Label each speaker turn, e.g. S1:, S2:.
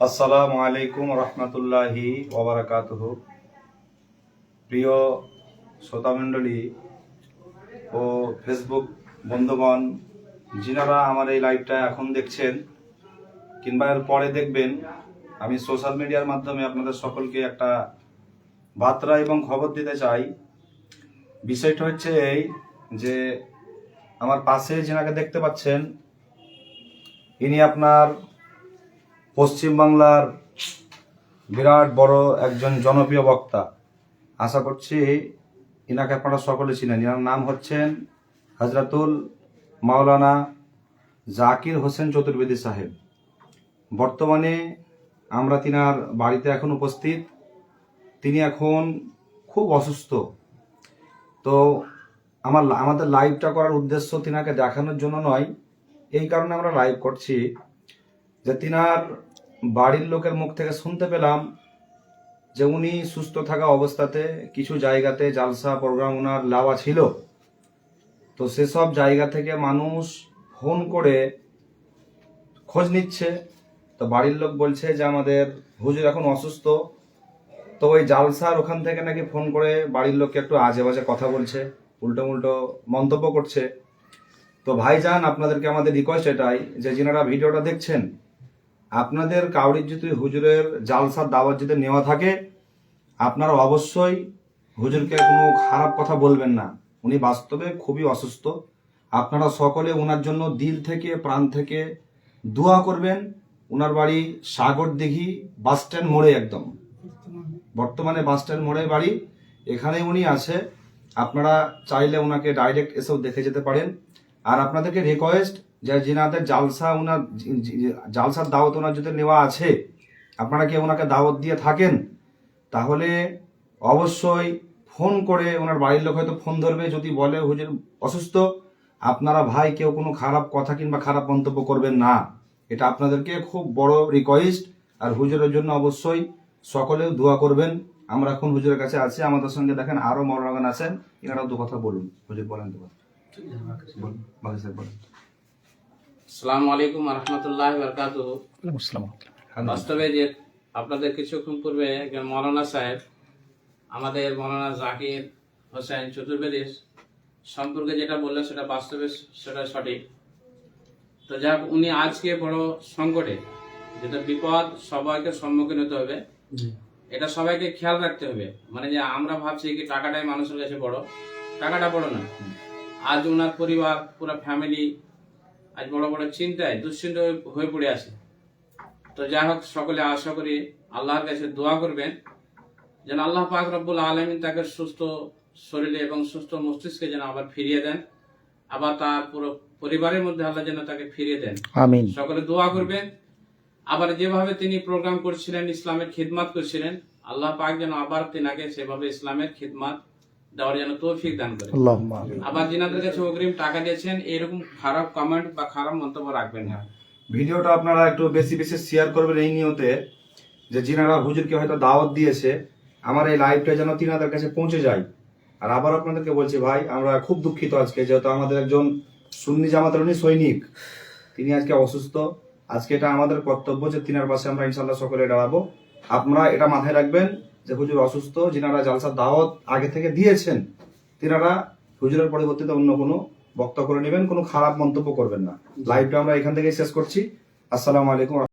S1: আসসালামু আলাইকুম রহমতুল্লাহি ওবরাকাতুহ। প্রিয় শ্রোতামণ্ডলী ও ফেসবুক বন্ধুগণ, যিনারা আমার এই লাইভটা এখন দেখছেন কিংবা এর পরে দেখবেন, আমি সোশ্যাল মিডিয়ার মাধ্যমে আপনাদের সকলকে একটা বার্তা এবং খবর দিতে চাই। বিষয়টা হচ্ছে এই যে, আমার পাশে যিনাকে দেখতে পাচ্ছেন ইনি আপনার পশ্চিমবাংলার বিরাট বড় একজন জনপ্রিয় বক্তা। আশা করছি ইনাকে আপনারা সকলে চিনেন। ইনার নাম হচ্ছেন হজরতুল মাওলানা জাকির হোসেন চতুর্বেদী সাহেব। বর্তমানে আমরা তিনার বাড়িতে এখন উপস্থিত। তিনি এখন খুব অসুস্থ। তো আমার আমাদের লাইভটা করার উদ্দেশ্য তিনাকে দেখানোর জন্য নয় এই কারণে আমরা লাইভ করছি। যে তিনার বাড়ির লোকের মুখ থেকে শুনতে পেলাম যে উনি সুস্থ থাকা অবস্থাতে কিছু জায়গাতে জালসা প্রোগ্রাম ওনার লাওয়া ছিল। তো সেসব জায়গা থেকে মানুষ ফোন করে খোঁজ নিচ্ছে। তো বাড়ির লোক বলছে যে আমাদের হুজুর এখন অসুস্থ। তো ওই জালসার ওখান থেকে নাকি ফোন করে বাড়ির লোককে একটু আজে বাজে কথা বলছে উল্টো উল্টো মন্তব্য করছে। তো ভাইজান, আপনাদেরকে আমাদের রিকোয়েস্ট এটাই যে যিনারা ভিডিওটা দেখছেন, আপনাদের কাউরির যদি হুজুরের জালসার দাওয়াত যদি নেওয়া থাকে, আপনারা অবশ্যই হুজুরকে কোনো খারাপ কথা বলবেন না। উনি বাস্তবে খুবই অসুস্থ। আপনারা সকলে ওনার জন্য দিল থেকে, প্রাণ থেকে দোয়া করবেন। ওনার বাড়ি সাগর দিঘি বাস স্ট্যান্ড মোড়ে একদম। বর্তমানে বাস স্ট্যান্ড মোড়ে বাড়ি। এখানে উনি আছে। আপনারা চাইলে ওনাকে ডাইরেক্ট এসেও দেখে যেতে পারেন। আর আপনাদেরকে রিকোয়েস্ট যে যিনাদের জালসা ওনার জালসার দাওয়াত ওনার যদি নেওয়া আছে, আপনারা কি ওনাকে দাওয়াত দিয়ে থাকেন? তাহলে অবশ্যই ফোন করে ওনার বাড়ির লোক হয়তো ফোন ধরবে, যদি বলে হুজুর অসুস্থ, আপনারা ভাই কেউ কোনো খারাপ কথা কিংবা খারাপ মন্তব্য করবেন না। এটা আপনাদেরকে খুব বড় রিকোয়েস্ট আর হুজুরের জন্য অবশ্যই সকলেও দোয়া করবেন। আমরা এখন হুজুরের কাছে আছি, আমাদের সঙ্গে দেখেন আরও মরণাগান আছেন, এনারাও দু কথা বলুন। হুজুর বলেন দু কথা।
S2: আসসালামু আলাইকুম রহমতুল্লাহ বরকাত বাস্তবে যে আপনাদের কিছুক্ষণ পূর্বে একজন মৌলানা সাহেব আমাদের মৌলানা জাকির হোসেন চতুর্বেদী সম্পর্কে যেটা বললেন সেটা বাস্তবে সেটা সঠিক। তো যাক উনি আজকে বড় সংকটে যেটা বিপদ সবাইকে সম্মুখীন হতে হবে। এটা সবাইকে খেয়াল রাখতে হবে। মানে যে আমরা ভাবছি কি টাকাটাই মানুষের কাছে বড় টাকাটা বড় না। আজ ওনার পরিবার পুরো ফ্যামিলি আজ বড় বড় চিন্তায় দুশ্চিন্ত হয়ে- পড়ে আছে। তো যাই হোক সকলে আশা করি আল্লাহর কাছে দোয়া করবেন যেন আল্লাহ পাক রব্বুল আলমিন তাকে সুস্থ শরীরে এবং সুস্থ মস্তিষ্কে যেন আবার ফিরিয়ে দেন আবার তার পুরো পরিবারের মধ্যে আল্লাহ যেন তাকে ফিরিয়ে দেন।
S3: আমিন।
S2: সকলে দোয়া করবেন। আবার যেভাবে তিনি প্রোগ্রাম করছিলেন ইসলামের খিদমাত করছিলেন আল্লাহ পাক যেন আবার তিনাকে সেভাবে ইসলামের খিদমাত দেওয়ার যেন তৌফিক দান করে আবার যিনাদের কাছে অগ্রিম টাকা দিয়েছেন এরকম খারাপ কমেন্ট বা খারাপ মন্তব্য রাখবেন না।
S1: ভিডিওটা আপনারা একটু বেশি বেশি শেয়ার করবেন এই নিয়তে যে যিনারা হুজুরকে হয়তো দাওয়াত দিয়েছে আমার এই লাইভটা যেন তিনাদের কাছে পৌঁছে যায়। আর আবার আপনাদেরকে বলছি ভাই আমরা খুব দুঃখিত আজকে যেহেতু আমাদের একজন সুন্নি জামাতের উনি সৈনিক। তিনি আজকে অসুস্থ। আজকে এটা আমাদের কর্তব্য যে তিনার পাশে আমরা ইনশাল্লাহ সকলে দাঁড়াবো। আপনারা এটা মাথায় রাখবেন। যে হুজুর অসুস্থ যিনারা জালসার দাওয়াত আগে থেকে দিয়েছেন তিনারা হুজুরের পরিবর্তিতে অন্য কোনো বক্তা করে নেবেন কোনো খারাপ মন্তব্য করবেন না। লাইভটা আমরা এখান থেকে শেষ করছি। আসসালামু আলাইকুম।